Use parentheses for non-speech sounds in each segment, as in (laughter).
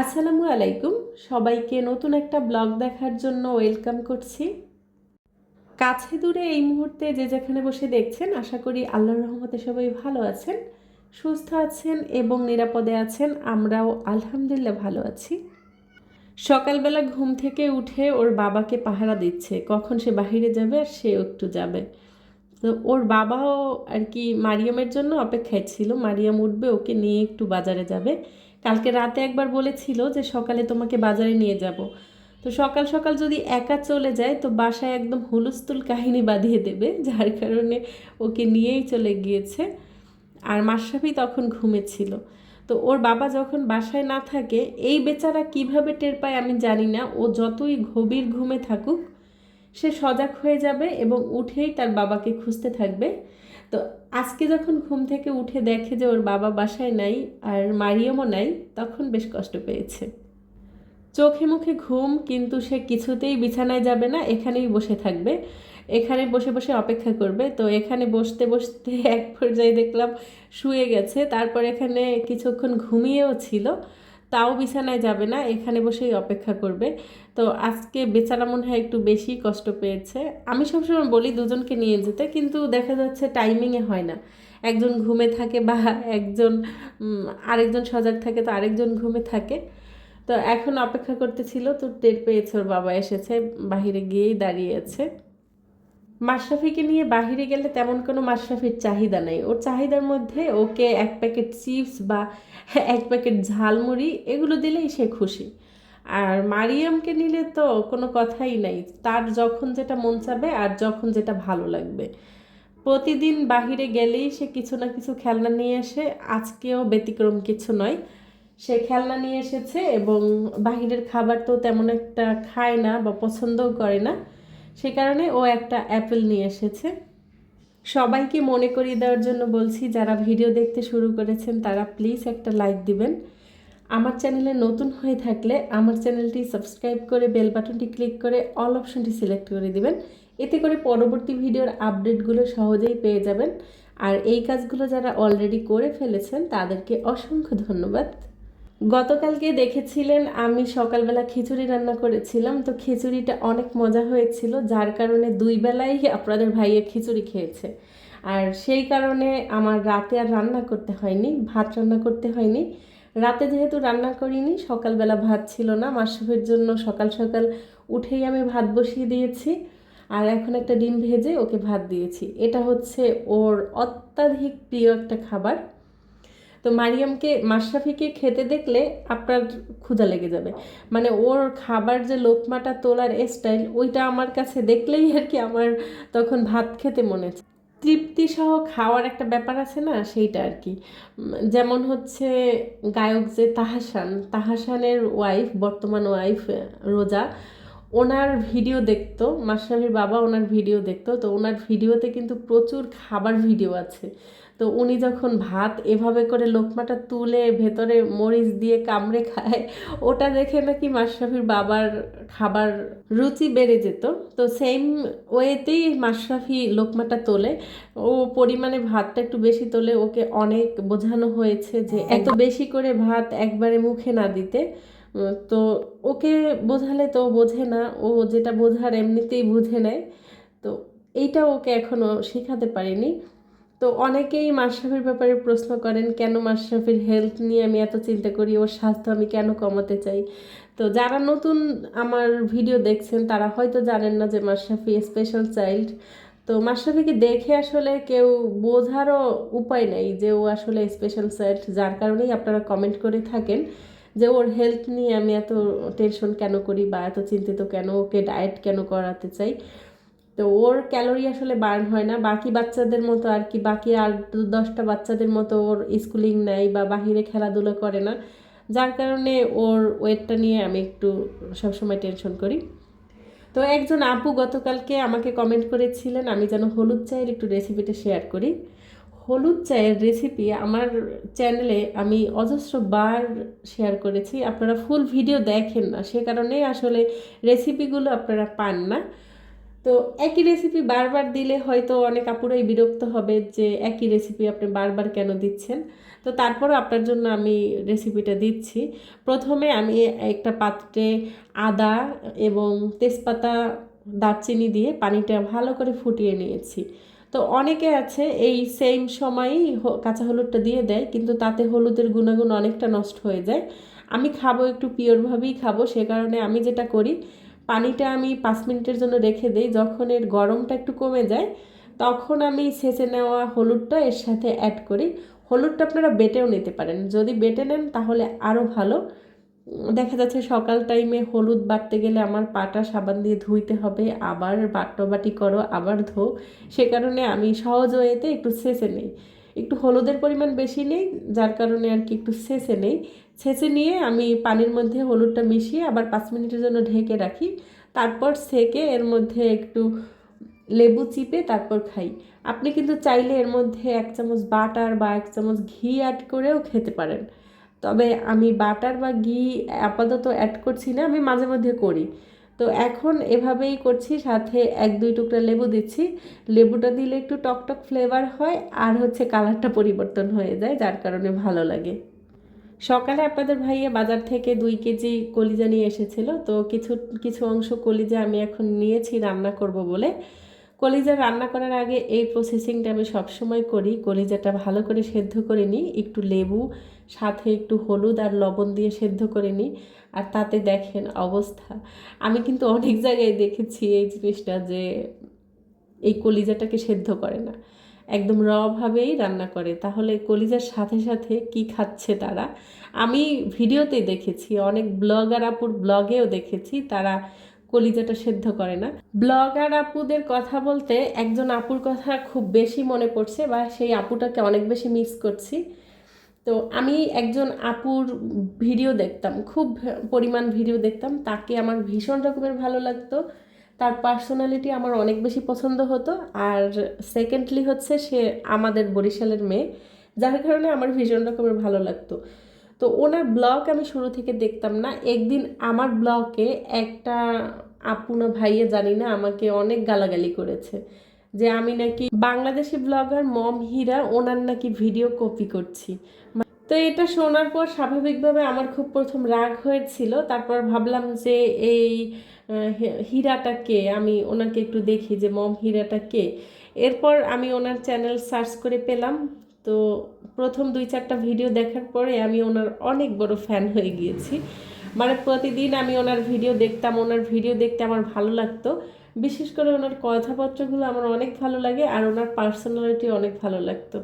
আসসালামু আলাইকুম। সবাইকে নতুন একটা ব্লগ দেখার জন্য ওয়েলকাম করছি। কাছে দূরে এই মুহূর্তে যে যেখানে বসে দেখছেন, আশা করি আল্লাহর রহমতে সবাই ভালো আছেন, সুস্থ আছেন এবং নিরাপদে আছেন। আমরাও আলহামদুলিল্লাহ ভালো আছি। সকালবেলা ঘুম থেকে উঠে ওর বাবাকে পাহারা দিচ্ছে, কখন সে বাহিরে যাবে আর সে একটু যাবে। তো ওর বাবাও আর কি মারিয়ামের জন্য অপেক্ষায় ছিল। মারিয়াম উঠবে, ওকে নিয়ে একটু বাজারে যাবে। কালকে রাতে একবার বলেছিল যে সকালে তোমাকে বাজারে নিয়ে যাব। তো সকাল সকাল যদি একা চলে যায়, তো বাসায় একদম হুলস্থুল কাহিনী বাঁধিয়ে দেবে, যার কারণে ওকে নিয়েই চলে গিয়েছে। আর মাশরাফি তখন ঘুমেছিল। তো ওর বাবা যখন বাসায় না থাকে, এই বেচারা কীভাবে টের পায় আমি জানি না। ও যতই গভীর ঘুমে থাকুক, সে সজাগ হয়ে যাবে এবং উঠেই তার বাবাকে খুঁজতে থাকবে। তো আজকে যখন ঘুম থেকে উঠে দেখে যে ওর বাবা বাসায় নাই আর মারিয়ামও নাই, তখন বেশ কষ্ট পেয়েছে। চোখে মুখে ঘুম, কিন্তু সে কিছুতেই বিছানায় যাবে না, এখানেই বসে থাকবে। এখানে বসে বসে অপেক্ষা করবে। তো এখানে বসতে বসতে (laughs) এক পর্যায়ে দেখলাম শুয়ে গেছে, তারপর এখানে কিছুক্ষণ ঘুমিয়েও ছিল। তাও বিছানায় যাবে না, এখানে বসেই অপেক্ষা করবে। তো আজকে বেচারা মনে হয় একটু বেশি কষ্ট পেয়েছে। আমি সবসময় বলি দুজনকে নিয়ে যেতে, কিন্তু দেখা যাচ্ছে টাইমিংয়ে হয় না। একজন ঘুমে থাকে বা একজন আরেকজন সজাগ থাকে, তো আরেকজন ঘুমে থাকে। তো এখন অপেক্ষা করতেছিল, তো টের পেয়েছে ওর বাবা এসেছে, বাহিরে গিয়েই দাঁড়িয়ে আছে। মাশরাফিকে নিয়ে বাহিরে গেলে তেমন কোনো মাশরাফির চাহিদা নেই। ওর চাহিদার মধ্যে ওকে এক প্যাকেট চিপস বা এক প্যাকেট ঝালমুড়ি এগুলো দিলেই সে খুশি। আর মারিয়ামকে নিলে তো কোনো কথাই নাই। তার যখন যেটা মন চাবে আর যখন যেটা ভালো লাগবে। প্রতিদিন বাহিরে গেলেই সে কিছু না কিছু খেলনা নিয়ে আসে। আজকেও ব্যতিক্রম কিছু নয়। সে খেলনা নিয়ে এসেছে এবং বাহিরের খাবার তো তেমন একটা খায় না বা পছন্দও করে না। সে কারণে ও একটা অ্যাপেল নিয়ে এসেছে। সবাইকে মনে করিয়ে দেওয়ার জন্য বলছি, যারা ভিডিও দেখতে শুরু করেছেন, তারা প্লিজ একটা লাইক দিবেন। আমার চ্যানেলে নতুন হয়ে থাকলে আমার চ্যানেলটি সাবস্ক্রাইব করে বেল বাটনটি ক্লিক করে অল অপশনটি সিলেক্ট করে দিবেন। এতে করে পরবর্তী ভিডিওর আপডেটগুলো সহজেই পেয়ে যাবেন। আর এই কাজগুলো যারা অলরেডি করে ফেলেছেন, তাদেরকে অসংখ্য ধন্যবাদ। গতকালকে দেখেছিলেন, আমি সকালবেলা খিচুড়ি রান্না করেছিলাম, তো খিচুড়িটা অনেক মজা হয়েছিল, যার কারণে দুই বেলাই আপনাদের ভাইয়ের খিচুড়ি খেয়েছে। আর সেই কারণে আমার রাতে আর রান্না করতে হয়নি, ভাত রান্না করতে হয়নি। রাতে যেহেতু রান্না করিনি, সকালবেলা ভাত ছিল না মাসুফের জন্য সকাল সকাল উঠেই আমি ভাত বসিয়ে দিয়েছি, আর এখন একটা ডিম ভেজে ওকে ভাত দিয়েছি। এটা হচ্ছে ওর অত্যাধিক প্রিয় একটা খাবার। তো মারিয়ামকে মাশরাফিকে খেতে দেখলে আপনার ক্ষুধা লেগে যাবে। মানে ওর খাবার যে লোকমাটা তোলার স্টাইল ওইটা আমার কাছে দেখলেই আর কি আমার তখন ভাত খেতে মনে তৃপ্তি সহ খাওয়ার একটা ব্যাপার আছে না, সেইটা আর কি। যেমন হচ্ছে গায়ক যে তাহাসান, তাহাসানের ওয়াইফ বর্তমান ওয়াইফ রোজা ওনার ভিডিও দেখতো মাশরাফির বাবা ওনার ভিডিও দেখতো তো ওনার ভিডিওতে কিন্তু প্রচুর খাবার ভিডিও আছে। তো উনি যখন ভাত এভাবে করে লোকমাটা তুলে ভেতরে মরিচ দিয়ে কামড়ে খায় ওটা দেখে নাকি মাশরাফির বাবার খাবার রুচি বেড়ে যেত। তো সেম ওয়েতেই মাশরাফি লোকমাটা তোলে। ও পরিমাণে ভাতটা একটু বেশি তোলে ওকে অনেক বোঝানো হয়েছে যে এত বেশি করে ভাত একবারে মুখে না দিতে। তো ওকে বোঝালে তো বোঝে না। ও যেটা বোঝার এমনিতেই বুঝে নেয়। তো এইটা ওকে এখনও শেখাতে পারিনি। তো অনেকেই মাশরাফির ব্যাপারে প্রশ্ন করেন, কেন মাশরাফির হেলথ নিয়ে আমি এত চিন্তা করি? ওর স্বাস্থ্য আমি কেন কমাতে চাই? তো যারা নতুন আমার ভিডিও দেখছেন, তারা হয়তো জানেন না যে মাশরাফি স্পেশাল চাইল্ড তো মাশরাফিকে দেখে আসলে কেউ বোঝারও উপায় নেই যে ও আসলে স্পেশাল চাইল্ড যার কারণেই আপনারা কমেন্ট করে থাকেন। যে ওর হেলথ নিয়ে আমি এত টেনশন কেন করি বা এত চিন্তিত কেন? ওকে ডায়েট কেন করাতে চাই? তো ওর ক্যালোরি আসলে বার্ন হয় না। বাকি বাচ্চাদের মতো আর কি, বাকি আর দশটা বাচ্চাদের মতো ওর স্কুলিং নেই বা বাহিরে খেলাধুলো করে না। যার কারণে ওর ওয়েটটা নিয়ে আমি একটু সবসময় টেনশন করি। তো একজন আপু গতকালকে আমাকে কমেন্ট করেছিলেন, আমি যেন হলুদ চায়ের একটু রেসিপিটা শেয়ার করি। হলুদ চায়ের রেসিপি আমার চ্যানেলে আমি অজস্র বার শেয়ার করেছি। আপনারা ফুল ভিডিও দেখেন না, সে কারণে আসলে রেসিপিগুলো আপনারা পান না। তো একই রেসিপি বারবার দিলে হয়তো অনেক আপুরাই বিরক্ত হবে যে একই রেসিপি আপনি বারবার কেন দিচ্ছেন। তো তারপরও আপনার জন্য আমি রেসিপিটা দিচ্ছি। প্রথমে আমি একটা পাত্রে আদা এবং তেজপাতা, দারচিনি দিয়ে পানিটা ভালো করে ফুটিয়ে নিয়েছি। তো অনেকে আছে, এই সেম সময়ই কাঁচা হলুদটা দিয়ে দেয়, কিন্তু তাতে হলুদের গুণাগুণ অনেকটা নষ্ট হয়ে যায়। আমি খাব একটু পিওরভাবেই খাব, সে কারণে আমি যেটা করি, পানিটা আমি পাঁচ মিনিটের জন্য রেখে দিই, যখন এর গরমটা একটু কমে যায়, তখন আমি ছেঁচে নেওয়া হলুদটা এর সাথে অ্যাড করি। হলুদটা আপনারা বেটেও নিতে পারেন। যদি বেটে নেন তাহলে আরও ভালো। দেখা যাচ্ছে সকাল টাইমে হলুদ বাটতে গেলে আমার পাটা সাবান দিয়ে ধুইতে হবে, আবার বাটি করো, আবার ধো। সে কারণে আমি সহজ ওয়েতে একটু ছেঁচে নেই। একটু হলুদের পরিমাণ বেশি নেই, যার কারণে আর কি একটু ছেঁচে নেই। ছেঁচে নিয়ে আমি পানির মধ্যে হলুদটা মিশিয়ে আবার পাঁচ মিনিটের জন্য ঢেকে রাখি। তারপর সেকে এর মধ্যে একটু লেবু চিপে তারপর খাই। আপনি কিন্তু চাইলে এর মধ্যে এক চামচ বাটার বা এক চামচ ঘি অ্যাড করেও খেতে পারেন। তবে আমি বাটার বা ঘি আপাতত অ্যাড করছি না, আমি মাঝে মধ্যে করি। তো এখন এভাবেই করছি, সাথে এক দুই টুকরা লেবু দিচ্ছি। লেবুটা দিলে একটু টকটক ফ্লেভার হয় আর হচ্ছে কালারটা পরিবর্তন হয়ে যায়, যার কারণে ভালো লাগে। সকালে আপনাদের ভাইয়া বাজার থেকে দুই কেজি কলিজা নিয়ে এসেছিল, তো কিছু কিছু অংশ কলিজা আমি এখন নিয়েছি, রান্না করব বলে। কলিজা রান্না করার আগে এই প্রসেসিংটা আমি সবসময় করি, কলিজাটা ভালো করে সেদ্ধ করে নিই, একটু লেবু সাথে একটু হলুদ আর লবণ দিয়ে সেদ্ধ করে নিই। আর তাতে দেখেন অবস্থা। আমি কিন্তু অনেক জায়গায় দেখেছি এই জিনিসটা যে এই কলিজাটাকে সেদ্ধ করে না। একদম রভাবেই রান্না করে। তাহলে কলিজার সাথে সাথে কি খাচ্ছে তারা? আমি ভিডিওতে দেখেছি, অনেক ব্লগার আপুর ব্লগেও দেখেছি, তারা কলিজাটা সেদ্ধ করে না। ব্লগার আপুদের কথা বলতে একজন আপুর কথা খুব বেশি মনে পড়ছে বা সেই আপুটাকে অনেক বেশি মিস করছি। তো আমি একজন আপুর ভিডিও দেখতাম, খুব পরিমাণ ভিডিও দেখতাম। তাকে আমার ভীষণ রকমের ভালো লাগতো। তার পার্সোনালিটি আমার অনেক বেশি পছন্দ হতো। আর সেকেন্ডলি হচ্ছে সে আমাদের বরিশালের মেয়ে, যার কারণে আমার ভীষণ রকমের ভালো লাগতো। তো ওনার ব্লগ আমি শুরু থেকে দেখতাম না। একদিন আমার ব্লগে একটা আপু না ভাইয়ে জানি না, আমাকে অনেক গালাগালি করেছে। যে আমি নাকি বাংলাদেশি ব্লগার মম হীরা ওনার নাকি ভিডিও কপি করছি। তো এটা শোনার পর স্বাভাবিকভাবে আমার খুব প্রথম রাগ হয়েছিল। তারপর ভাবলাম যে এই আহ, হি- হীরাটা কে? আমি ওনাকে একটু দেখি যে মম হীরাটা কে? এরপর আমি ওনার চ্যানেল সার্চ করে পেলাম। তো প্রথম দুই চারটা ভিডিও দেখার পরে আমি ওনার অনেক বড় ফ্যান হয়ে গিয়েছি। মানে প্রতিদিন আমি ওনার ভিডিও দেখতাম ওনার ভিডিও দেখতে আমার ভালো লাগতো। বিশেষ করে ওনার কথাবার্তাগুলো আমার অনেক ভালো লাগে আর ওনার পার্সোনালিটি অনেক ভালো লাগতো।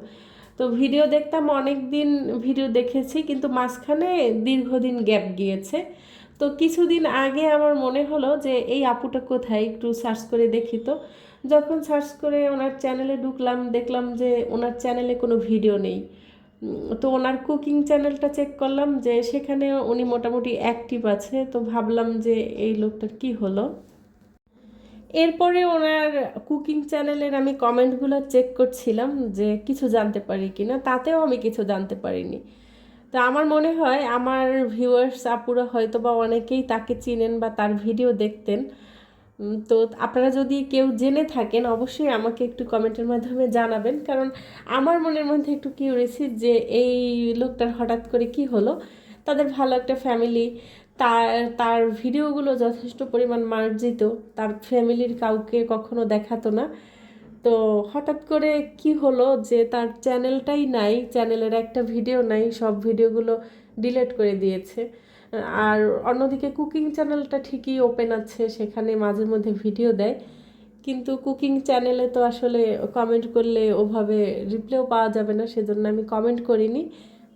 তো ভিডিও দেখতাম অনেক দিন ভিডিও দেখেছি, কিন্তু মাঝখানে দীর্ঘদিন গ্যাপ গিয়েছে। তো কিছুদিন আগে আমার মনে হলো যে, এই আপুটা কোথায়? একটু সার্চ করে দেখি তো। যখন সার্চ করে ওনার চ্যানেলে ঢুকলাম, দেখলাম যে ওনার চ্যানেলে কোনো ভিডিও নেই। তো ওনার কুকিং চ্যানেলটা চেক করলাম যে, সেখানে উনি মোটামুটি অ্যাক্টিভ আছে। তো ভাবলাম যে, এই লোকটার কি হলো? এরপরে ওনার কুকিং চ্যানেলের আমি কমেন্টগুলো চেক করছিলাম যে কিছু জানতে পারি কি না, তাতেও আমি কিছু জানতে পারিনি। তো আমার মনে হয় আমার ভিউয়ার্স আপুরা হয়তো বা অনেকেই তাকে চিনেন বা তার ভিডিও দেখতেন। তো আপনারা যদি কেউ জেনে থাকেন, অবশ্যই আমাকে একটু কমেন্টের মাধ্যমে জানাবেন। কারণ আমার মনের মধ্যে একটু কিউরিয়াসি যে এই লোকটার হঠাৎ করে কি হলো? তাদের ভালো একটা ফ্যামিলি তার তার ভিডিওগুলো যথেষ্ট পরিমাণ মার্জিত। তার ফ্যামিলির কাউকে কখনো দেখাতো না। তো হঠাৎ করে কি হলো যে তার চ্যানেলটাই নাই, চ্যানেলের একটা ভিডিও নাই, সব ভিডিওগুলো ডিলিট করে দিয়েছে। আর অন্যদিকে কুকিং চ্যানেলটা ঠিকই ওপেন আছে, সেখানে মাঝে মধ্যে ভিডিও দেয়। কিন্তু কুকিং চ্যানেলে তো আসলে কমেন্ট করলে ওভাবে রিপ্লাইও পাওয়া যাবে না, সেজন্য আমি কমেন্ট করিনি।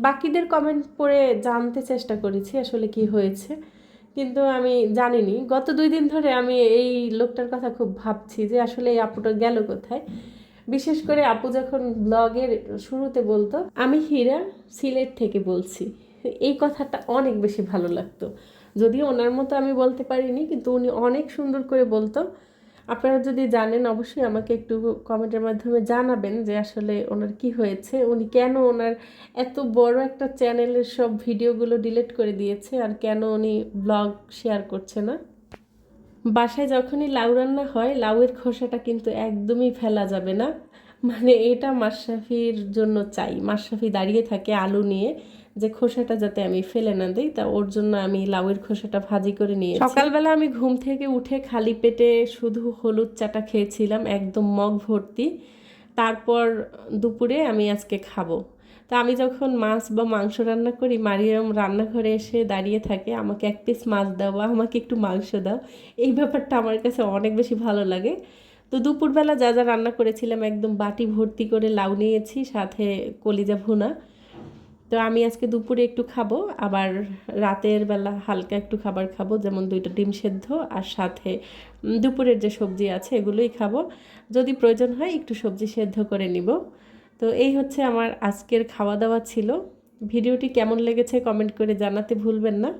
বাকিদের কমেন্ট পড়ে জানতে চেষ্টা করেছি আসলে কি হয়েছে। কিন্তু আমি জানিনি। গত দুই দিন ধরে আমি এই লোকটার কথা খুব ভাবছি যে আসলে এই আপুটা গেল কোথায়। বিশেষ করে আপু যখন ব্লগের শুরুতে বলতো, আমি হীরা, সিলেট থেকে বলছি। এই কথাটা অনেক বেশি ভালো লাগতো। যদিও ওনার মতো আমি বলতে পারিনি, কিন্তু উনি অনেক সুন্দর করে বলতো আপনারা যদি জানেন, অবশ্যই আমাকে একটু কমেন্টের মাধ্যমে জানাবেন যে আসলে ওনার কি হয়েছে, উনি কেন ওনার এত বড় একটা চ্যানেলের সব ভিডিওগুলো ডিলিট করে দিয়েছে আর কেন উনি ব্লগ শেয়ার করছে না। বাসায় যখনই লাউ রান্না হয়, লাউয়ের খোসাটা কিন্তু একদমই ফেলা যাবে না। মানে এটা মাশরাফির জন্য চাই। মাশরাফি দাঁড়িয়ে থাকে আলু নিয়ে, যে খোসাটা যাতে আমি ফেলে না দিই, তা ওর জন্য আমি লাউয়ের খোসাটা ভাজি করে নিয়ে সকালবেলা আমি ঘুম থেকে উঠে খালি পেটে শুধু হলুদ চাটা খেয়েছিলাম, একদম মগ ভর্তি। তারপর দুপুরে আমি আজকে খাব। তা আমি যখন মাছ বা মাংস রান্না করি, মারিয়াম রান্নাঘরে এসে দাঁড়িয়ে থাকে, আমাকে এক পিস মাছ দাও বা আমাকে একটু মাংস দাও। এই ব্যাপারটা আমার কাছে অনেক বেশি ভালো লাগে। তো দুপুরবেলা যা যা রান্না করেছিলাম, একদম বাটি ভর্তি করে লাউ নিয়েছি, সাথে কলিজা ভুনা। তো আমি আজকে দুপুরে একটু খাব, আবার রাতের বেলা হালকা একটু খাবার খাব, যেমন দুইটা ডিম সেদ্ধ, আর সাথে দুপুরের যে সবজি আছে এগুলোই খাব। যদি প্রয়োজন হয় একটু সবজি সেদ্ধ করে নিব। তো এই হচ্ছে আমার আজকের খাওয়া দাওয়া ছিল। ভিডিওটি কেমন লেগেছে কমেন্ট করে জানাতে ভুলবেন না।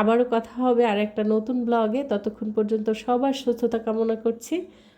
আবারও কথা হবে আর একটা নতুন ব্লগে। ততক্ষণ পর্যন্ত সবার সুস্থতা কামনা করছি।